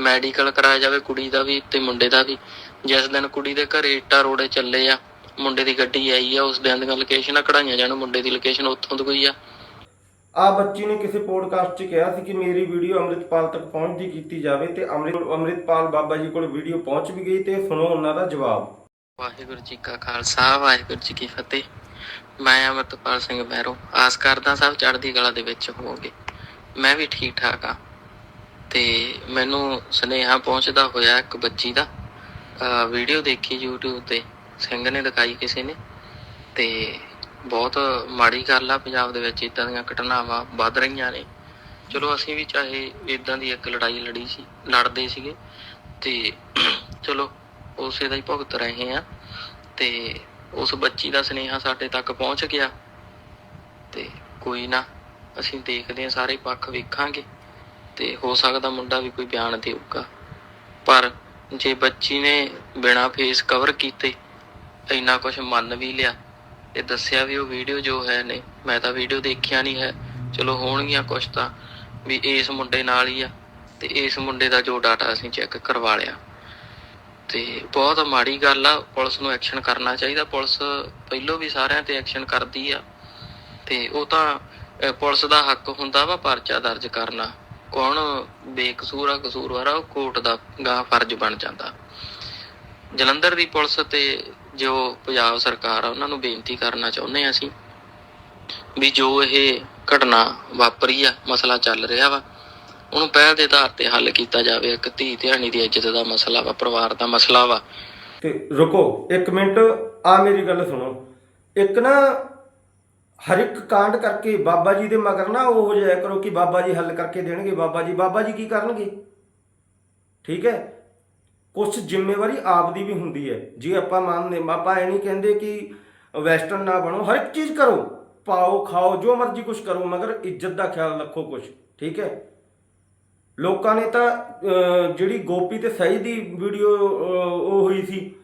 Medical ਕਰਾਇਆ ਜਾਵੇ ਕੁੜੀ ਦਾ ਵੀ ਤੇ ਮੁੰਡੇ ਦਾ ਵੀ। ਜਿਸ ਦਿਨ ਕੁੜੀ ਦੇ ਘਰੇ ਇੱਟਾਂ ਰੋੜੇ ਚੱਲੇ ਆ ਮੁੰਡੇ ਦੀ ਗੱਡੀ ਆਈ ਆ ਉਸ ਦਿਨ ਦੀਆਂ ਲੋਕੇਸ਼ਨਾਂ ਕਢਾਈਆਂ ਜਾਣ ਮੁੰਡੇ ਦੀ ਲੋਕੇਸ਼ਨ ਉੱਥੋਂ ਦੀ ਕੋਈ ਆ। ਆ ਬੱਚੀ ਨੇ ਕਿਸੇ ਪੋਡਕਾਸਟ 'ਚ ਕਿਹਾ ਸੀ ਕਿ ਮੇਰੀ ਵੀਡੀਓ ਅੰਮ੍ਰਿਤਪਾਲ ਤੱਕ ਪਹੁੰਚਦੀ ਕੀਤੀ ਜਾਵੇ ਤੇ ਅੰਮ੍ਰਿਤ ਅੰਮ੍ਰਿਤਪਾਲ ਬਾਬਾ ਜੀ ਕੋਲ ਵੀਡੀਓ ਪਹੁੰਚ ਵੀ ਗਈ ਤੇ ਸੁਣੋ ਉਹਨਾਂ ਦਾ ਜਵਾਬ। ਵਾਹਿਗੁਰੂ ਜੀ ਕਾ ਖਾਲਸਾ ਵਾਹਿਗੁਰੂ ਜੀ ਕੀ ਫਤਿਹ। ਮੈਂ ਅਮਰਤਪਾਲ ਸਿੰਘ ਮਹਿਰੋ ਆਸ ਕਰਦਾ ਸਭ ਚੜ੍ਹਦੀ ਕਲਾ ਦੇ ਵਿੱਚ ਹੋਵੋਗੇ। ਮੈਂ ਵੀ ਠੀਕ ਠਾਕ ਆ। ਤੇ ਮੈਨੂੰ ਸੁਨੇਹਾ ਪਹੁੰਚਦਾ ਹੋਇਆ ਇੱਕ ਬੱਚੀ ਦਾ। ਵੀਡੀਓ ਦੇਖੀ YouTube ਤੇ। ਸਿੰਘ ਨੇ ਦਿਖਾਈ ਕਿਸੇ ਨੇ। ਤੇ ਬਹੁਤ ਮਾੜੀ ਗੱਲ ਆ, ਪੰਜਾਬ ਦੇ ਵਿੱਚ ਇਦਾਂ ਦੀਆਂ ਘਟਨਾਵਾਂ ਵੱਧ ਰਹੀਆਂ ਨੇ। ਚਲੋ ਅਸੀਂ ਵੀ ਚਾਹੇ ਇਦਾਂ ਦੀ ਇੱਕ ਲੜਾਈ ਲੜੀ ਸੀ, ਲੜਦੇ ਸੀਗੇ। ਤੇ ਚਲੋ ਉਸੇ ਦਾ ਹੀ ਭੁਗਤ ਰਹੇ ਆ ਤੇ ਉਸ ਬੱਚੀ ਦਾ ਸੁਨੇਹਾ ਸਾਡੇ ਤੱਕ ਪਹੁੰਚ ਗਿਆ। ਤੇ ਕੋਈ ਨਾ, ਅਸੀਂ ਦੇਖਦੇ ਹਾਂ, ਸਾਰੇ ਪੱਖ ਵੇਖਾਂਗੇ। ਤੇ ਹੋ ਸਕਦਾ ਮੁੰਡਾ ਵੀ ਕੋਈ ਬਿਆਨ ਦੇਊਗਾ। ਪਰ ਜੇ ਬੱਚੀ ਨੇ ਬਿਨਾ ਫੇਸ ਕਵਰ ਕੀਤੇ ਇੰਨਾ ਕੁਝ ਮੰਨ ਵੀ ਲਿਆ ਤੇ ਦੱਸਿਆ ਵੀ ਉਹ ਵੀਡੀਓ ਜੋ ਹੈ ਨੇ, ਮੈਂ ਤਾਂ ਵੀਡੀਓ ਦੇਖਿਆ ਨਹੀਂ ਹੈ। ਚਲੋ ਹੋਣਗੀਆਂ ਕੁਝ ਤਾਂ ਵੀ ਇਸ ਮੁੰਡੇ ਨਾਲ ਹੀ ਆ ਤੇ ਇਸ ਮੁੰਡੇ ਦਾ ਜੋ ਡਾਟਾ ਅਸੀਂ ਚੈੱਕ ਕਰਵਾ ਲਿਆ। ਤੇ ਬਹੁਤ ਮਾੜੀ ਗੱਲ ਆ, ਪੁਲਿਸ ਨੂੰ ਐਕਸ਼ਨ ਕਰਨਾ ਚਾਹੀਦਾ। ਪੁਲਿਸ ਪਹਿਲੋਂ ਵੀ ਸਾਰਿਆਂ ਤੇ ਐਕਸ਼ਨ ਕਰਦੀ ਆ। ਤੇ ਉਹ ਤਾਂ ਪੁਲਿਸ ਦਾ ਹੱਕ ਹੁੰਦਾ ਵਾ ਪਰਚਾ ਦਰਜ ਕਰਨਾ। ਕੌਣ ਬੇਕਸੂਰ ਆ, ਕਸੂਰਵਾਰ ਆ ਕੋਰਟ ਦਾ ਗਾ ਫਰਜ਼ ਬਣ ਜਾਂਦਾ। ਜਲੰਧਰ ਦੀ ਪੁਲਿਸ ਤੇ ਜੋ ਪੰਜਾਬ ਸਰਕਾਰ ਆ, ਉਹਨਾਂ ਨੂੰ ਬੇਨਤੀ ਕਰਨਾ ਚਾਹੁੰਦੇ ਆ ਅਸੀਂ ਵੀ ਜੋ ਇਹ ਘਟਨਾ ਵਾਪਰੀ ਆ, ਮਸਲਾ ਚੱਲ ਰਿਹਾ ਵਾ, ਉਹਨੂੰ ਪਹਿਲ ਦੇ ਆਧਾਰ ਤੇ ਹੱਲ ਕੀਤਾ ਜਾਵੇ। ਇੱਕ ਧੀ ਧਿਆਣੀ ਦੀ ਇੱਜ਼ਤ ਦਾ ਮਸਲਾ ਵਾ, ਪਰਿਵਾਰ ਦਾ ਮਸਲਾ ਵਾ। ਤੇ ਰੁਕੋ, ਇੱਕ ਮਿੰਟ ਆ ਮੇਰੀ ਗੱਲ ਸੁਣੋ। ਇੱਕ ਨਾ ਹਰ ਇੱਕ ਕਾਂਡ ਕਰਕੇ ਬਾਬਾ ਜੀ ਦੇ ਮਗਰ ਨਾ ਉਹ ਹੋ ਜਾਇਆ ਕਰੋ ਕਿ ਬਾਬਾ ਜੀ ਹੱਲ ਕਰਕੇ ਦੇਣਗੇ ਬਾਬਾ ਜੀ। ਬਾਬਾ ਜੀ ਕੀ ਕਰਨਗੇ? ਠੀਕ ਹੈ? ਕੁਝ ਜ਼ਿੰਮੇਵਾਰੀ ਆਪ ਦੀ ਵੀ ਹੁੰਦੀ ਹੈ। ਜੇ ਆਪਾਂ ਮੰਨਦੇ ਆਪਾਂ ਇਹ ਨਹੀਂ ਕਹਿੰਦੇ ਕਿ ਵੈਸਟਰਨ ਨਾ ਬਣੋ। ਹਰ ਇੱਕ ਚੀਜ਼ ਕਰੋ। ਪਾਓ, ਖਾਓ, ਜੋ ਮਰਜ਼ੀ ਕੁਝ ਕਰੋ, ਮਗਰ ਇੱਜ਼ਤ ਦਾ ਖਿਆਲ ਰੱਖੋ ਕੁਝ ਠੀਕ ਹੈ? ਲੋਕਾਂ ਨੇ ਤਾਂ ਜਿਹੜੀ ਗੋਪੀ ਤੇ ਸਹੀ ਦੀ ਵੀਡੀਓ ਉਹ ਹੋਈ ਸੀ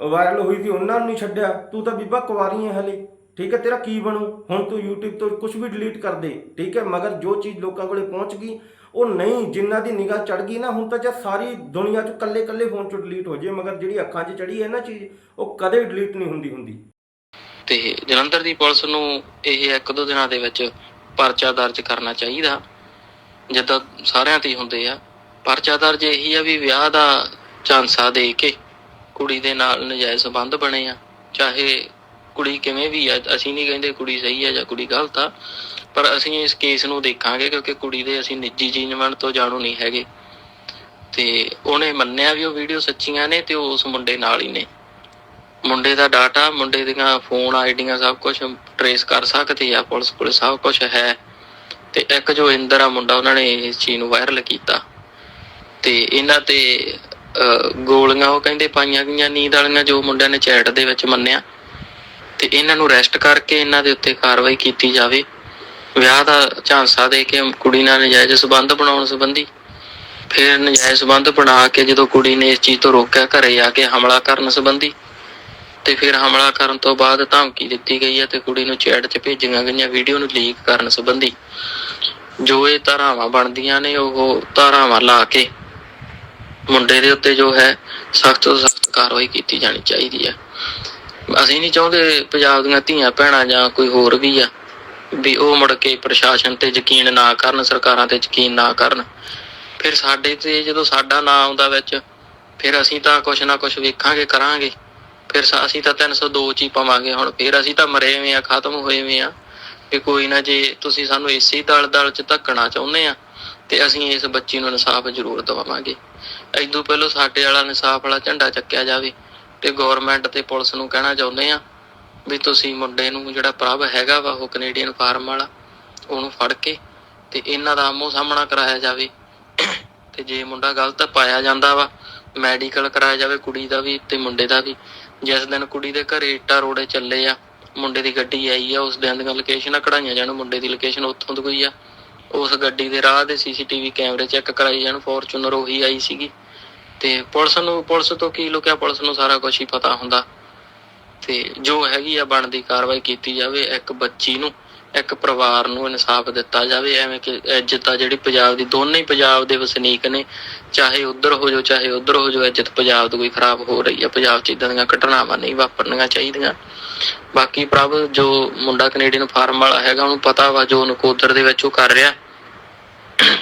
ਵਾਇਰਲ ਹੋਈ ਸੀ, ਉਹਨਾਂ ਨੂੰ ਨਹੀਂ ਛੱਡਿਆ। ਤੂੰ ਤਾਂ ਬੀਬਾ ਕੁਵਾਰੀ ਹੈ ਹਲੇ। ਠੀਕ ਹੈ, ਤੇਰਾ ਕੀ ਬਣੂ? ਹੁਣ ਤੂੰ YouTube ਤੋਂ ਕੁਝ ਵੀ ਡਿਲੀਟ ਕਰ ਦੇ, ਠੀਕ ਹੈ, ਮਗਰ ਜੋ ਚੀਜ਼ ਲੋਕਾਂ ਕੋਲੇ ਪਹੁੰਚ ਗਈ, ਉਹ ਨਹੀਂ ਜਿਨ੍ਹਾਂ ਦੀ ਨਿਗਾਹ ਚੜ ਗਈ ਨਾ, ਹੁਣ ਤਾਂ ਜੇ ਸਾਰੀ ਦੁਨੀਆ 'ਚ ਕੱਲੇ ਕੱਲੇ ਫੋਨ 'ਚੋਂ ਡਿਲੀਟ ਹੋ ਜੇ ਮਗਰ ਜਿਹੜੀ ਅੱਖਾਂ 'ਚ ਚੜੀ ਹੈ ਨਾ ਚੀਜ਼, ਉਹ ਕਦੇ ਡਿਲੀਟ ਨਹੀਂ ਹੁੰਦੀ ਹੁੰਦੀ। ਤੇ ਜਲੰਧਰ ਦੀ ਪੁਲਿਸ ਨੂੰ ਇਹ ਇੱਕ ਦੋ ਦਿਨਾਂ ਦੇ ਵਿੱਚ ਪਰਚਾ ਦਰਜ ਕਰਨਾ ਚਾਹੀਦਾ, ਜਿੱਦਾਂ ਸਾਰਿਆਂ ਤੇ ਹੁੰਦੇ ਆ। ਪਰਚਾ ਦਰਜ ਇਹੀ ਆ ਵੀ ਵਿਆਹ ਦਾ ਚਾਂਸਾ ਦੇ ਕੇ ਕੁੜੀ ਦੇ ਨਾਲ ਨਜਾਇਜ਼ ਸੰਬੰਧ ਬਣੇ ਆ, ਚਾਹੇ ਕੁੜੀ ਕਿਵੇਂ ਵੀ ਆ, ਅਸੀਂ ਨਹੀਂ ਕਹਿੰਦੇ ਕੁੜੀ ਸਹੀ ਆ ਜਾਂ ਕੁੜੀ ਗਲਤ ਆ, ਪਰ ਅਸੀਂ ਇਸ ਕੇਸ ਨੂੰ ਦੇਖਾਂਗੇ ਕਿਉਂਕਿ ਕੁੜੀ ਦੇ ਅਸੀਂ ਨਿੱਜੀ ਜੀਵਨ ਤੋਂ ਜਾਣੂ ਨਹੀਂ ਹੈਗੇ। ਤੇ ਉਹਨੇ ਮੰਨਿਆ ਵੀ ਉਹ ਵੀਡੀਓ ਸੱਚੀਆਂ ਨੇ ਤੇ ਉਸ ਮੁੰਡੇ ਨਾਲ ਹੀ ਨੇ। ਮੁੰਡੇ ਦਾ ਡਾਟਾ ਮੁੰਡੇ ਦੀਆਂ ਫੋਨ ਆਈਡੀਆਂ ਸਭ ਕੁਝ ਟਰੇਸ ਕਰ ਸਕਦੇ ਆ, ਪੁਲਿਸ ਕੋਲ ਸਭ ਕੁਝ ਹੈ। ਤੇ ਇੱਕ ਜੋ ਇੰਦਰ ਆ ਮੁੰਡਾ, ਉਹਨਾਂ ਨੇ ਇਸ ਚੀਜ਼ ਨੂੰ ਵਾਇਰਲ ਕੀਤਾ। ਤੇ ਇਹਨਾਂ ਤੇ ਗੋਲੀਆਂ, ਉਹ ਕਹਿੰਦੇ ਪਾਈਆਂ ਗਈਆਂ, ਨੀਂਦ ਵਾਲੀਆਂ ਜੋ ਮੁੰਡਿਆਂ ਨੇ ਚੈਟ ਦੇ ਵਿੱਚ ਮੰਨਿਆ। ਤੇ ਇਹਨਾਂ ਨੂੰ ਅਰੈਸਟ ਕਰਕੇ ਇਹਨਾਂ ਦੇ ਉੱਤੇ ਕਾਰਵਾਈ ਕੀਤੀ ਜਾਵੇ। ਵਿਆਹ ਦਾ ਝਾਂਸਾ ਦੇ ਕੇ ਕੁੜੀ ਨਾਲ ਨਜਾਇਜ਼ ਸਬੰਧ ਬਣਾਉਣ ਸੰਬੰਧੀ ਫਿਰ ਨਜਾਇਜ਼ ਸਬੰਧ ਬਣਾ ਕੇ ਜਦੋਂ ਕੁੜੀ ਨੇ ਇਸ ਚੀਜ਼ ਤੋਂ ਰੋਕਿਆ, ਘਰੇ ਆ ਕੇ ਹਮਲਾ ਕਰਨ ਸੰਬੰਧੀ ਤੇ ਫਿਰ ਹਮਲਾ ਕਰਨ ਤੋਂ ਬਾਅਦ ਧਮਕੀ ਦਿੱਤੀ ਗਈ ਹੈ ਤੇ ਕੁੜੀ ਨੂੰ ਚੈਟ 'ਚ ਭੇਜੀਆਂ ਗਈਆਂ ਵੀਡੀਓ ਨੂੰ ਲੀਕ ਕਰਨ ਸੰਬੰਧੀ। ਜੋ ਇਹ ਧਾਰਾਵਾਂ ਬਣਦੀਆਂ ਨੇ, ਉਹ ਧਾਰਾਵਾਂ ਲਾ ਕੇ ਮੁੰਡੇ ਦੇ ਉੱਤੇ ਜੋ ਹੈ, ਸਖਤ ਤੋਂ ਸਖਤ ਕਾਰਵਾਈ ਕੀਤੀ ਜਾਣੀ ਚਾਹੀਦੀ ਹੈ। ਅਸੀਂ ਨਹੀਂ ਚਾਹੁੰਦੇ ਪੰਜਾਬ ਦੀਆਂ ਧੀਆਂ ਭੈਣਾਂ ਜਾਂ ਕੋਈ ਹੋਰ ਵੀ ਆ, ਵੀ ਉਹ ਮੁੜ ਕੇ ਪ੍ਰਸ਼ਾਸਨ ਤੇ ਯਕੀਨ ਨਾ ਕਰਨ, ਸਰਕਾਰਾਂ ਤੇ ਯਕੀਨ ਨਾ ਕਰਨ। ਫਿਰ ਸਾਡੇ ਤੇ ਜਦੋਂ ਸਾਡਾ ਨਾਂ ਆਉਂਦਾ ਵਿੱਚ, ਫਿਰ ਅਸੀਂ ਤਾਂ ਕੁਛ ਨਾ ਕੁਛ ਵੇਖਾਂਗੇ, ਕਰਾਂਗੇ। ਫਿਰ ਅਸੀਂ ਤਾਂ 302 ਚ ਹੀ ਪਾਵਾਂਗੇ ਹੁਣ। ਫਿਰ ਅਸੀਂ ਤਾਂ ਮਰੇ ਹੋਏ ਆ, ਖਤਮ ਹੋਏ ਹੋਏ ਆ। ਵੀ ਕੋਈ ਨਾ ਜੇ ਤੁਸੀਂ ਸਾਨੂੰ ਇਸੇ ਦਲ ਦਲ ਚ ਧੱਕਣਾ ਚਾਹੁੰਦੇ ਆ, ਤੇ ਅਸੀਂ ਇਸ ਬੱਚੀ ਨੂੰ ਇਨਸਾਫ ਜ਼ਰੂਰ ਦਵਾਵਾਂਗੇ ਐਦੋਂ ਪਹਿਲਾਂ ਸਾਡੇ ਵਾਲਾ ਇਨਸਾਫ ਵਾਲਾ ਝੰਡਾ ਚੱਕਿਆ ਜਾਵੇ। ਤੇ ਗਵਰਨਮੈਂਟ ਤੇ ਪੁਲਿਸ ਨੂੰ ਕਹਿਣਾ ਚਾਹੁੰਦੇ ਆ ਵੀ ਤੁਸੀਂ ਮੁੰਡੇ ਨੂੰ ਜਿਹੜਾ ਪ੍ਰਭ ਹੈਗਾ ਵਾ, ਉਹ ਕੈਨੇਡੀਅਨ ਫਾਰਮ ਵਾਲਾ, ਉਹਨੂੰ ਫੜ ਕੇ ਤੇ ਇਹਨਾਂ ਦਾ ਆਮੋ ਸਾਹਮਣਾ ਕਰਾਇਆ ਜਾਵੇ। ਤੇ ਜੇ ਮੁੰਡਾ ਗਲਤ ਪਾਇਆ ਜਾਂਦਾ ਵਾ ਮੈਡੀਕਲ ਕਰਾਇਆ ਜਾਵੇ, ਕੁੜੀ ਦਾ ਵੀ ਤੇ ਮੁੰਡੇ ਦਾ ਵੀ। ਜਿਸ ਦਿਨ ਕੁੜੀ ਦੇ ਘਰੇ ਇੱਟਾਂ ਰੋੜੇ ਚੱਲੇ ਆ, ਮੁੰਡੇ ਦੀ ਗੱਡੀ ਆਈ ਆ, ਉਸ ਦਿਨ ਦੀਆਂ ਲੋਕੇਸ਼ਨਾਂ ਕਢਾਈਆਂ ਜਾਣ, ਮੁੰਡੇ ਦੀ ਲੋਕੇਸ਼ਨ ਉੱਥੋਂ ਦੀ ਕੋਈ ਆ। ਉਸ ਗੱਡੀ ਦੇ ਰਾਹ ਦੇ ਸੀਸੀਟੀਵੀ ਕੈਮਰੇ ਚੈੱਕ ਕਰਾਈ ਜਾਣ ਫੋਰਚੂਨਰ ਉਹੀ ਆਈ ਸੀਗੀ। ਤੇ ਪੁਲਿਸ ਨੂੰ, ਪੁਲਿਸ ਤੋਂ ਕੀ ਲੁਕਿਆ? ਪੁਲਿਸ ਨੂੰ ਸਾਰਾ ਕੁਝ ਹੀ ਪਤਾ ਹੁੰਦਾ। ਤੇ ਜੋ ਹੈਗੀ ਆ, ਬਣਦੀ ਕਾਰਵਾਈ ਕੀਤੀ ਜਾਵੇ ਇੱਕ ਬੱਚੀ ਨੂੰ, ਇੱਕ ਪਰਿਵਾਰ ਨੂੰ ਇਨਸਾਫ ਦਿੱਤਾ ਜਾਵੇ। ਐਵੇਂ ਕਿ ਇੱਜ਼ਤ ਆ ਜਿਹੜੀ ਪੰਜਾਬ ਦੀ ਦੋਨੇ ਹੀ ਪੰਜਾਬ ਦੇ ਵਸਨੀਕ ਨੇ, ਚਾਹੇ ਉਧਰ ਹੋ ਜਾਓ, ਚਾਹੇ ਉਧਰ ਹੋ ਜਾਓ ਇੱਜ਼ਤ ਪੰਜਾਬ ਦੀ ਕੋਈ ਖਰਾਬ ਹੋ ਰਹੀ ਹੈ ਪੰਜਾਬ 'ਚ ਇਦਾਂ ਦੀਆਂ ਘਟਨਾਵਾਂ ਨਹੀਂ ਵਾਪਰਨੀਆਂ ਚਾਹੀਦੀਆਂ। ਬਾਕੀ ਪ੍ਰਭ, ਜੋ ਮੁੰਡਾ ਕੈਨੇਡੀਅਨ ਫਾਰਮ ਵਾਲਾ ਹੈਗਾ, ਉਹਨੂੰ ਪਤਾ ਵਾ ਜੋ ਨਕੋਦਰ ਦੇ ਵਿੱਚ ਉਹ ਕਰ ਰਿਹਾ।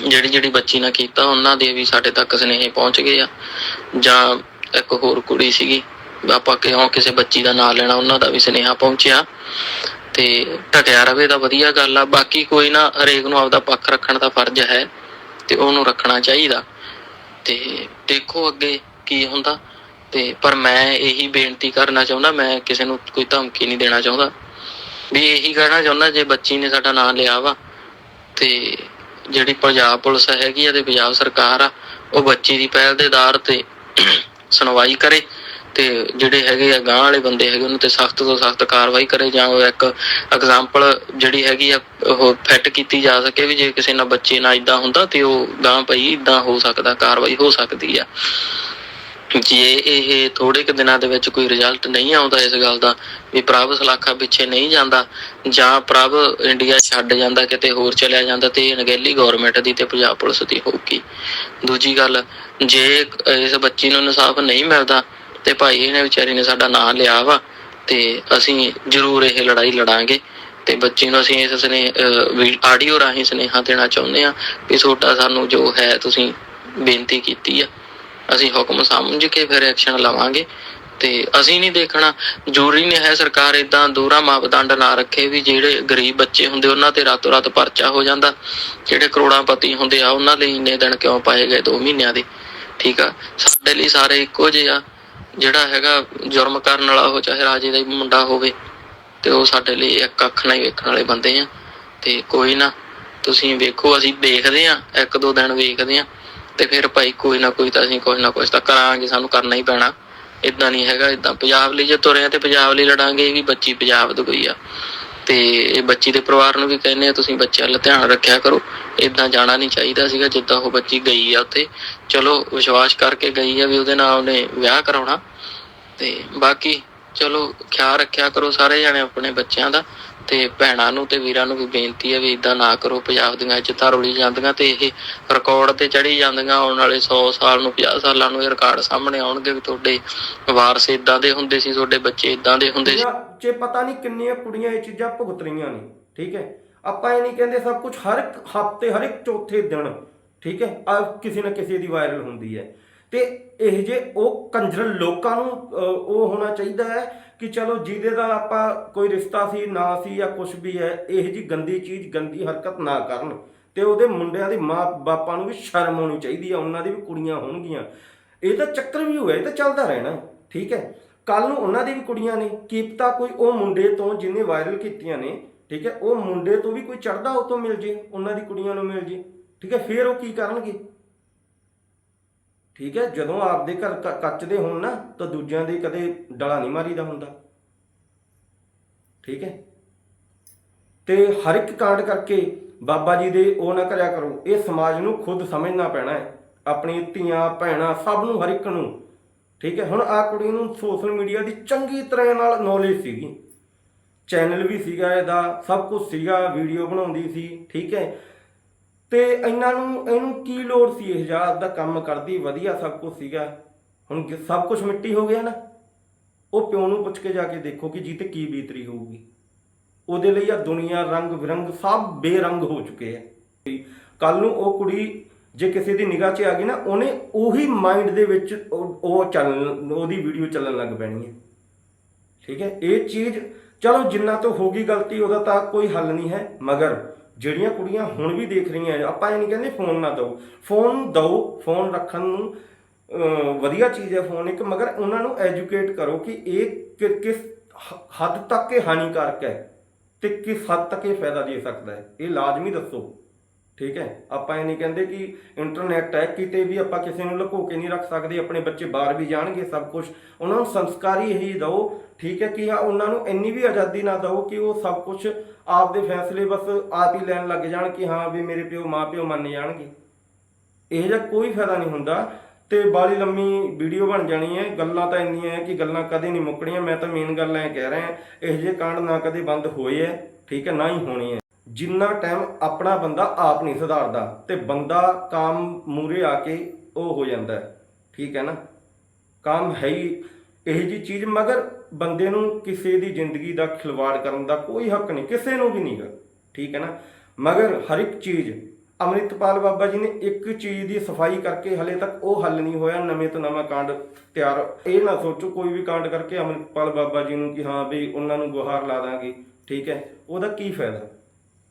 ਜਿਹੜੀ ਜਿਹੜੀ ਬੱਚੀ ਨਾਲ ਕੀਤਾ, ਉਹਨਾਂ ਦੇ ਵੀ ਸਾਡੇ ਤੱਕ ਸੁਨੇਹੇ ਪਹੁੰਚ ਗਏ ਆ। ਜਾਂ ਇੱਕ ਹੋਰ ਕੁੜੀ ਸੀਗੀ, ਆਪਾਂ ਕਿਉਂ ਕਿਸੇ ਬੱਚੀ ਦਾ ਨਾਂ ਲੈਣਾ, ਉਹਨਾਂ ਦਾ ਵੀ ਸੁਨੇਹਾ ਪਹੁੰਚਿਆ। ਤੇ ਟਟਿਆ ਰਵੇ ਤਾਂ ਵਧੀਆ ਗੱਲ ਆ, ਬਾਕੀ ਕੋਈ ਨਾ, ਹਰੇਕ ਨੂੰ ਆਪਦਾ ਪੱਖ ਰੱਖਣ ਦਾ ਫਰਜ਼ ਹੈ, ਤੇ ਉਹਨੂੰ ਰੱਖਣਾ ਚਾਹੀਦਾ। ਤੇ ਦੇਖੋ ਅੱਗੇ ਕੀ ਹੁੰਦਾ, ਤੇ ਪਰ ਮੈਂ ਇਹੀ ਬੇਨਤੀ ਕਰਨਾ ਚਾਹੁੰਦਾ, ਮੈਂ ਕਿਸੇ ਨੂੰ ਕੋਈ ਧਮਕੀ ਨਹੀਂ ਦੇਣਾ ਚਾਹੁੰਦਾ। ਵੀ ਇਹੀ ਕਹਿਣਾ ਚਾਹੁੰਦਾ, ਜੇ ਬੱਚੀ ਨੇ ਸਾਡਾ ਨਾਂ ਲਿਆ ਵਾ, ਤੇ ਜਿਹੜੀ ਪੰਜਾਬ ਪੁਲਿਸ ਹੈਗੀ ਆ ਤੇ ਪੰਜਾਬ ਸਰਕਾਰ ਆ, ਉਹ ਬੱਚੀ ਦੀ ਪਹਿਲ ਦੇ ਆਧਾਰ ਤੇ ਸੁਣਵਾਈ ਕਰੇ ਤੇ ਜਿਹੜੇ ਹੈਗੇ ਆ ਗਾਂਹ ਵਾਲੇ ਬੰਦੇ ਹੈਗੇ, ਉਹਨਾਂ ਤੇ ਸਖਤ ਤੋਂ ਸਖਤ ਕਾਰਵਾਈ ਕਰੇ ਜਾਂ ਉਹ ਇੱਕ ਐਗਜ਼ਾਮਪਲ ਜਿਹੜੀ ਹੈਗੀ ਆ, ਉਹ ਫਿੱਟ ਕੀਤੀ ਜਾ ਸਕੇ ਵੀ ਜੇ ਕਿਸੇ ਨਾਲ ਬੱਚੇ ਨਾਲ ਇਦਾਂ ਹੁੰਦਾ ਤੇ ਉਹ ਗਾਂਹ ਪਈ ਇਦਾਂ ਹੋ ਸਕਦਾ, ਕਾਰਵਾਈ ਹੋ ਸਕਦੀ ਆ। ਜੇ ਇਹ ਥੋੜੇ ਕੁ ਦਿਨਾਂ ਦੇ ਵਿੱਚ ਕੋਈ ਰਿਜ਼ਲਟ ਨਹੀਂ ਆਉਂਦਾ ਇਸ ਗੱਲ ਦਾ, ਵੀ ਪ੍ਰਭ ਸਲਾਖਾ ਪਿੱਛੇ ਨਹੀਂ ਜਾਂਦਾ, ਜਾਂ ਪ੍ਰਭ ਇੰਡੀਆ ਛੱਡ ਜਾਂਦਾ, ਕਿਤੇ ਹੋਰ ਚਲਿਆ ਜਾਂਦਾ, ਤੇ ਅਣਗਹਿਲੀ ਗਵਰਨਮੈਂਟ ਦੀ ਤੇ ਪੰਜਾਬ ਪੁਲਿਸ ਦੀ ਹੋਊਗੀ। ਦੂਜੀ ਗੱਲ, ਜੇ ਇਸ ਬੱਚੀ ਨੂੰ ਇਨਸਾਫ ਨਹੀਂ ਮਿਲਦਾ, ਤੇ ਭਾਈ ਇਹਨੇ ਵਿਚਾਰੀ ਨੇ ਸਾਡਾ ਨਾਂ ਲਿਆ ਵਾ, ਤੇ ਅਸੀਂ ਜ਼ਰੂਰ ਇਹ ਲੜਾਈ ਲੜਾਂਗੇ, ਤੇ ਬੱਚੀ ਨੂੰ ਅਸੀਂ ਇਸ ਸਨੇ ਆਡੀਓ ਰਾਹੀਂ ਸੁਨੇਹਾ ਦੇਣਾ ਚਾਹੁੰਦੇ ਆ ਵੀ ਛੋਟਾ ਸਾਨੂੰ ਜੋ ਹੈ ਤੁਸੀਂ ਬੇਨਤੀ ਕੀਤੀ ਆ। ਅਸੀਂ ਹੁਕਮ ਸਮਝ ਕੇ ਫਿਰ ਐਕਸ਼ਨ ਲਵਾਂਗੇ। ਤੇ ਅਸੀਂ ਨਹੀਂ ਦੇਖਣਾ, ਜ਼ਰੂਰੀ ਨਹੀਂ ਹੈ ਸਰਕਾਰ ਇਦਾਂ ਦੂਰਾ ਮਾਪਦੰਡ ਨਾ ਰੱਖੇ ਵੀ ਜਿਹੜੇ ਗਰੀਬ ਬੱਚੇ ਹੁੰਦੇ, ਉਹਨਾਂ ਤੇ ਰਾਤੋਂ ਰਾਤ ਪਰਚਾ ਹੋ ਜਾਂਦਾ। ਜਿਹੜੇ ਕਰੋੜਾਂਪਤੀ ਹੁੰਦੇ ਆ, ਉਹਨਾਂ ਲਈ ਇੰਨੇ ਦਿਨ ਕਿਉਂ ਪਾਏ ਗਏ 2 ਮਹੀਨਿਆਂ ਦੇ? ਠੀਕ ਆ? ਸਾਡੇ ਲਈ ਸਾਰੇ ਇੱਕੋ ਜਿਹੇ ਆ। ਜਿਹੜਾ ਹੈਗਾ ਜੁਰਮ ਕਰਨ ਵਾਲਾ ਉਹ ਚਾਹੇ ਰਾਜੇ ਦਾ ਮੁੰਡਾ ਹੋਵੇ, ਤੇ ਉਹ ਸਾਡੇ ਲਈ ਇੱਕ ਅੱਖ ਨਾਲ ਹੀ ਵੇਖਣ ਵਾਲੇ ਬੰਦੇ ਆ। ਤੇ ਕੋਈ ਨਾ, ਤੁਸੀਂ ਵੇਖੋ, ਅਸੀਂ ਦੇਖਦੇ ਆ, ਇੱਕ ਦੋ ਦਿਨ ਵੇਖਦੇ ਆ। ਤੇ ਫਿਰ ਭਾਈ ਕੋਈ ਨਾ ਕੋਈ ਤਾਂ ਅਸੀਂ ਕੁਝ ਨਾ ਕੁਝ ਤਾਂ ਕਰਾਂਗੇ, ਸਾਨੂੰ ਕਰਨਾ ਹੀ ਪੈਣਾ। ਇਦਾਂ ਨਹੀਂ ਹੈਗਾ ਇਦਾਂ ਪੰਜਾਬ ਲਈ ਜੇ ਤੁਰੇ ਆ ਤੇ ਪੰਜਾਬ ਲਈ ਲੜਾਂਗੇ, ਇਹ ਵੀ ਬੱਚੀ ਪੰਜਾਬ ਦੀ ਕੋਈ ਆ। ਤੇ ਇਹ ਬੱਚੀ ਦੇ ਪਰਿਵਾਰ ਨੂੰ ਵੀ ਕਹਿੰਦੇ ਆ, ਤੁਸੀਂ ਬੱਚਿਆਂ ਵੱਲ ਧਿਆਨ ਰੱਖਿਆ ਕਰੋ। ਇਦਾਂ ਜਾਣਾ ਨਹੀਂ ਚਾਹੀਦਾ ਸੀਗਾ, ਜਿੱਦਾਂ ਉਹ ਬੱਚੀ ਗਈ ਆ ਉੱਥੇ। ਚਲੋ, ਵਿਸ਼ਵਾਸ ਕਰਕੇ ਗਈ ਆ ਵੀ ਉਹਦੇ ਨਾਲ ਉਹਨੇ ਵਿਆਹ ਕਰਾਉਣਾ। ਤੇ ਬਾਕੀ, ਚਲੋ, ਖਿਆਲ ਰੱਖਿਆ ਕਰੋ ਸਾਰੇ ਜਣੇ ਆਪਣੇ ਬੱਚਿਆਂ ਦਾ। ਤੇ ਭੈਣਾਂ ਨੂੰ ਤੇ ਵੀਰਾਂ ਨੂੰ ਵੀ ਬੇਨਤੀ ਹੈ ਵੀ ਇਦਾਂ ਨਾ ਕਰੋ ਪੰਜਾਬ ਦੀਆਂ ਇੱਜ਼ਤਾਂ ਰੁਲੀ ਜਾਂਦੀਆਂ ਤੇ ਇਹ ਰਿਕਾਰਡ ਤੇ ਚੜੀ ਜਾਂਦੀਆਂ, ਆਉਣ ਵਾਲੇ 100 ਸਾਲ ਨੂੰ 50 ਸਾਲਾਂ ਨੂੰ ਇਹ ਰਿਕਾਰਡ ਸਾਹਮਣੇ ਆਉਣਗੇ ਵੀ ਤੁਹਾਡੇ ਵਾਰਸ ਇਦਾਂ ਦੇ ਹੁੰਦੇ ਸੀ, ਤੁਹਾਡੇ ਬੱਚੇ ਇਦਾਂ ਦੇ ਹੁੰਦੇ ਸੀ। ਕੁੜੀਆਂ ਪਤਾ ਨਹੀਂ ਕਿੰਨੀਆਂ ਕੁੜੀਆਂ ਇਹ ਚੀਜ਼ਾਂ ਭੁਗਤ ਰਹੀਆਂ ਨੇ, ਠੀਕ ਹੈ। ਆਪਾਂ ਇਹ ਨਹੀਂ ਕਹਿੰਦੇ ਸਭ ਕੁਝ ਹਰ ਇੱਕ ਹਫ਼ਤੇ, ਹਰ ਇੱਕ ਚੌਥੇ ਦਿਨ, ਠੀਕ ਹੈ। ਆ, ਕਿਸੇ ਨਾ ਕਿਸੇ ਦੀ ਵਾਇਰਲ ਹੁੰਦੀ ਹੈ। ਤੇ ਇਹ ਜੇ ਉਹ ਕੰਜਰ ਲੋਕਾਂ ਨੂੰ ਉਹ ਹੋਣਾ ਚਾਹੀਦਾ ਹੈ ਕਿ ਚਲੋ ਜਿਹਦੇ ਦਾ ਆਪਾਂ ਕੋਈ ਰਿਸ਼ਤਾ ਸੀ, ਨਾ ਸੀ ਜਾਂ ਕੁਝ ਵੀ ਹੈ, ਇਹ ਜੀ ਗੰਦੀ ਚੀਜ਼, ਗੰਦੀ ਹਰਕਤ ਨਾ ਕਰਨ। ਤੇ ਉਹਦੇ ਮੁੰਡਿਆਂ ਦੀ ਮਾਂ ਬਾਪਾਂ ਨੂੰ ਵੀ ਸ਼ਰਮ ਆਉਣੀ ਚਾਹੀਦੀ ਹੈ ਉਹਨਾਂ ਦੀ ਵੀ ਕੁੜੀਆਂ ਹੋਣਗੀਆਂ। ਇਹ ਤਾਂ ਚੱਕਰ ਵੀ ਹੋਇਆ, ਇਹ ਤਾਂ ਚੱਲਦਾ ਰਹਿਣਾ, ਠੀਕ ਹੈ। ਕੱਲ ਨੂੰ ਉਹਨਾਂ ਦੀ ਵੀ ਕੁੜੀਆਂ ਨੇ ਕੀ ਕੋਈ ਉਹ ਮੁੰਡੇ ਤੋਂ ਜਿਹਨੇ ਵਾਇਰਲ ਕੀਤੀਆਂ ਨੇ, ਠੀਕ ਹੈ, ਉਹ ਮੁੰਡੇ ਤੋਂ ਵੀ ਕੋਈ ਚੜਦਾ ਉਹ ਤੋਂ ਮਿਲ ਜੇ, ਉਹਨਾਂ ਦੀ ਕੁੜੀਆਂ ਨੂੰ ਮਿਲ ਜੇ, ਠੀਕ ਹੈ, ਫਿਰ ਉਹ ਕੀ ਕਰਨਗੇ? ਠੀਕ ਹੈ, ਜਦੋਂ ਆਪਦੇ ਘਰ ਕ- ਕੱਚ ਦੇ ਹੋਣ ਨਾ, ਤਾਂ ਦੂਜਿਆਂ ਦੇ ਕਦੇ ਡਲਾ ਨਹੀਂ ਮਾਰੀਦਾ ਹੁੰਦਾ। ਠੀਕ ਹੈ? ਤੇ ਹਰ ਇੱਕ ਕਾਂਡ ਕਰਕੇ ਬਾਬਾ ਜੀ ਦੇ ਉਹ ਨਾ ਕਰਿਆ ਕਰੋ, ਇਹ ਸਮਾਜ ਨੂੰ ਖੁਦ ਸਮਝਣਾ ਪੈਣਾ ਹੈ। ਆਪਣੀ ਧੀਆਂ, ਭੈਣਾਂ, ਸਭ ਨੂੰ ਹਰ ਇੱਕ ਨੂੰ। ਠੀਕ ਹੈ? ਹੁਣ ਆ ਕੁੜੀ ਨੂੰ ਸੋਸ਼ਲ ਮੀਡੀਆ ਦੀ ਚੰਗੀ ਤਰ੍ਹਾਂ ਨਾਲ ਨੌਲੇਜ ਸੀਗੀ। ਚੈਨਲ ਵੀ ਸੀਗਾ ਇਹਦਾ, ਸਭ ਕੁਝ ਸੀਗਾ, ਵੀਡੀਓ ਬਣਾਉਂਦੀ ਸੀ। ਠੀਕ ਹੈ? ਤੇ ਇਹਨਾਂ ਨੂੰ, ਇਹਨੂੰ ਕੀ ਲੋੜ ਸੀ ਇਹ ਜਾਂ ਦਾ ਕੰਮ ਕਰਦੀ, ਵਧੀਆ ਸਭ ਕੁਝ ਸੀਗਾ। ਹੁਣ ਸਭ ਕੁਝ ਮਿੱਟੀ ਹੋ ਗਿਆ ਨਾ। ਉਹ ਪਿਓ ਨੂੰ ਪੁੱਛ ਕੇ ਜਾ ਕੇ ਦੇਖੋ ਕਿ ਜੀ ਤੇ ਕੀ ਬੀਤਰੀ ਹੋਊਗੀ। ਉਹਦੇ ਲਈ ਆ ਦੁਨੀਆ ਰੰਗ ਬਿਰੰਗ ਸਭ ਬੇਰੰਗ ਹੋ ਚੁੱਕੇ ਆ। ਕੱਲ ਨੂੰ ਉਹ ਕੁੜੀ ਜੇ ਕਿਸੇ ਦੀ ਨਿਗਾਹ 'ਚ ਆ ਗਈ ਨਾ, ਉਹਨੇ ਉਹੀ ਮਾਈਂਡ ਦੇ ਵਿੱਚ ਉਹ ਉਹ ਚੱਲਣ ਉਹਦੀ ਵੀਡੀਓ ਚੱਲਣ ਲੱਗ ਪੈਣੀ ਹੈ ਠੀਕ ਹੈ? ਇਹ ਚੀਜ਼, ਚਲੋ ਜਿੰਨਾ ਤੋਂ ਹੋ ਗਈ ਗਲਤੀ, ਉਹਦਾ ਤਾਂ ਕੋਈ ਹੱਲ ਨਹੀਂ ਹੈ, ਮਗਰ ਜਿਹੜੀਆਂ ਕੁੜੀਆਂ ਹੁਣ ਵੀ ਦੇਖ ਰਹੀਆਂ ਆਪਾਂ ਇਹ ਨਹੀਂ ਕਹਿੰਦੇ ਫੋਨ ਨਾ ਦਿਓ। ਫੋਨ ਦਿਓ ਫੋਨ ਰੱਖਣ ਨੂੰ ਵਧੀਆ ਚੀਜ਼ ਹੈ ਫੋਨ ਇੱਕ, ਮਗਰ ਉਹਨਾਂ ਨੂੰ ਐਜੂਕੇਟ ਕਰੋ ਕਿ ਇਹ ਕਿ- ਕਿਸ ਹੱਦ ਤੱਕ ਇਹ ਹਾਨੀਕਾਰਕ ਹੈ ਤੇ ਕਿਸ ਹੱਦ ਤੱਕ ਇਹ ਫਾਇਦਾ ਦੇ ਸਕਦਾ ਹੈ। ਇਹ ਲਾਜ਼ਮੀ ਦੱਸੋ। ਠੀਕ ਹੈ? ਆਪਾਂ ਇਹ ਨਹੀਂ ਕਹਿੰਦੇ ਕਿ ਇੰਟਰਨੈਟ ਹੈ, ਕਿਤੇ ਵੀ ਆਪਾਂ ਕਿਸੇ ਨੂੰ ਲੁਕੋ ਕੇ ਨਹੀਂ ਰੱਖ ਸਕਦੇ, ਆਪਣੇ ਬੱਚੇ ਬਾਹਰ ਵੀ ਜਾਣਗੇ ਸਭ ਕੁਝ ਉਹਨਾਂ ਨੂੰ ਸੰਸਕਾਰੀ ਇਹੀ ਦਿਓ, ਠੀਕ ਹੈ ਕਿ ਹਾਂ, ਉਹਨਾਂ ਨੂੰ ਇੰਨੀ ਵੀ ਆਜ਼ਾਦੀ ਨਾ ਦਿਓ ਕਿ ਉਹ ਸਭ ਕੁਝ ਆਪ ਦੇ ਫੈਸਲੇ ਬਸ ਆਪ ਹੀ ਲੈਣ ਲੱਗ ਜਾਣ ਕਿ ਹਾਂ ਵੀ ਮੇਰੇ ਪਿਓ, ਮਾਂ ਪਿਓ ਮੰਨ ਜਾਣਗੇ। ਇਹ ਜਿਹਾ ਕੋਈ ਫਾਇਦਾ ਨਹੀਂ ਹੁੰਦਾ ਤੇ ਬਾਲੀ ਲੰਮੀ ਵੀਡੀਓ ਬਣ ਜਾਣੀ ਹੈ। ਗੱਲਾਂ ਤਾਂ ਇੰਨੀਆਂ ਹੈ ਕਿ ਗੱਲਾਂ ਕਦੇ ਨਹੀਂ ਮੁੱਕਣੀਆਂ। ਮੈਂ ਤਾਂ ਮੇਨ ਗੱਲ ਐ ਕਹਿ ਰਿਹਾ, ਇਹ ਜਿਹੇ ਕਾਂਡ ਨਾ ਕਦੇ ਬੰਦ ਹੋਏ ਹੈ, ਠੀਕ ਹੈ, ਨਾ ਹੀ ਹੋਣੇ ਹੈ। ਜਿੰਨਾ ਟਾਈਮ ਆਪਣਾ ਬੰਦਾ ਆਪ ਨਹੀਂ ਸੁਧਾਰਦਾ ਤੇ ਬੰਦਾ ਕੰਮ ਮੂਰੇ ਆ ਕੇ ਉਹ ਹੋ ਜਾਂਦਾ ਠੀਕ ਹੈ ਨਾ? ਕੰਮ ਹੈ ਹੀ ਇਹ ਜੀ ਚੀਜ਼, ਮਗਰ ਬੰਦੇ ਨੂੰ ਕਿਸੇ ਦੀ ਜ਼ਿੰਦਗੀ ਦਾ ਖਿਲਵਾੜ ਕਰਨ ਦਾ ਕੋਈ ਹੱਕ ਨਹੀਂ, ਕਿਸੇ ਨੂੰ ਵੀ ਨਹੀਂਗਾ ਠੀਕ ਹੈ ਨਾ? ਮਗਰ ਹਰ ਇੱਕ ਚੀਜ਼, ਅੰਮ੍ਰਿਤਪਾਲ ਬਾਬਾ ਜੀ ਨੇ ਇੱਕ ਚੀਜ਼ ਦੀ ਸਫ਼ਾਈ ਕਰਕੇ ਹਲੇ ਤੱਕ ਉਹ ਹੱਲ ਨਹੀਂ ਹੋਇਆ, ਨਵੇਂ ਤੋਂ ਨਵਾਂ ਕਾਂਡ ਤਿਆਰ। ਇਹ ਨਾ ਸੋਚੋ ਕੋਈ ਵੀ ਕਾਂਡ ਕਰਕੇ ਅੰਮ੍ਰਿਤਪਾਲ ਬਾਬਾ ਜੀ ਨੂੰ ਕਿ ਹਾਂ ਵੀ ਉਹਨਾਂ ਨੂੰ ਗੁਹਾਰ ਲਾ ਦਾਂਗੇ। ਠੀਕ ਹੈ? ਉਹਦਾ ਕੀ ਫਾਇਦਾ?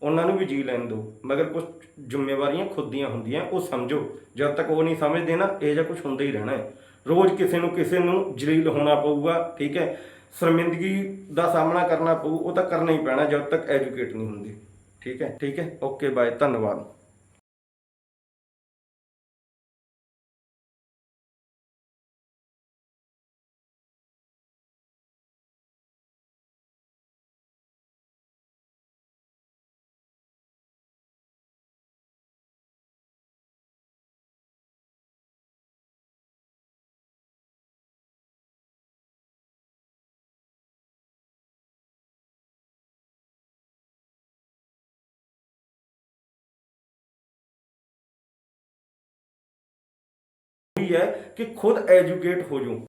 ਉਹਨਾਂ ਨੂੰ ਵੀ ਜੀ ਲੈਣ ਦਿਓ। ਮਗਰ ਕੁਝ ਜ਼ਿੰਮੇਵਾਰੀਆਂ ਖੁਦ ਦੀਆਂ ਹੁੰਦੀਆਂ, ਉਹ ਸਮਝੋ। ਜਦ ਤੱਕ ਉਹ ਨਹੀਂ ਸਮਝਦੇ ਨਾ, ਇਹ ਜਿਹਾ ਕੁਝ ਹੁੰਦਾ ਹੀ ਰਹਿਣਾ ਹੈ। ਰੋਜ਼ ਕਿਸੇ ਨੂੰ ਕਿਸੇ ਨੂੰ ਜਲੀਲ ਹੋਣਾ ਪਊਗਾ, ਠੀਕ ਹੈ? ਸ਼ਰਮਿੰਦਗੀ ਦਾ ਸਾਹਮਣਾ ਕਰਨਾ ਪਊ, ਉਹ ਤਾਂ ਕਰਨਾ ਹੀ ਪੈਣਾ, ਜਦ ਤੱਕ ਐਜੂਕੇਟ ਨਹੀਂ ਹੁੰਦੇ। ਠੀਕ ਹੈ? ਠੀਕ ਹੈ? ਓਕੇ ਬਾਏ ਧੰਨਵਾਦ। ਹੈ ਕਿ ਖੁਦ ਐਜੂਕੇਟ ਹੋ ਜਾਓ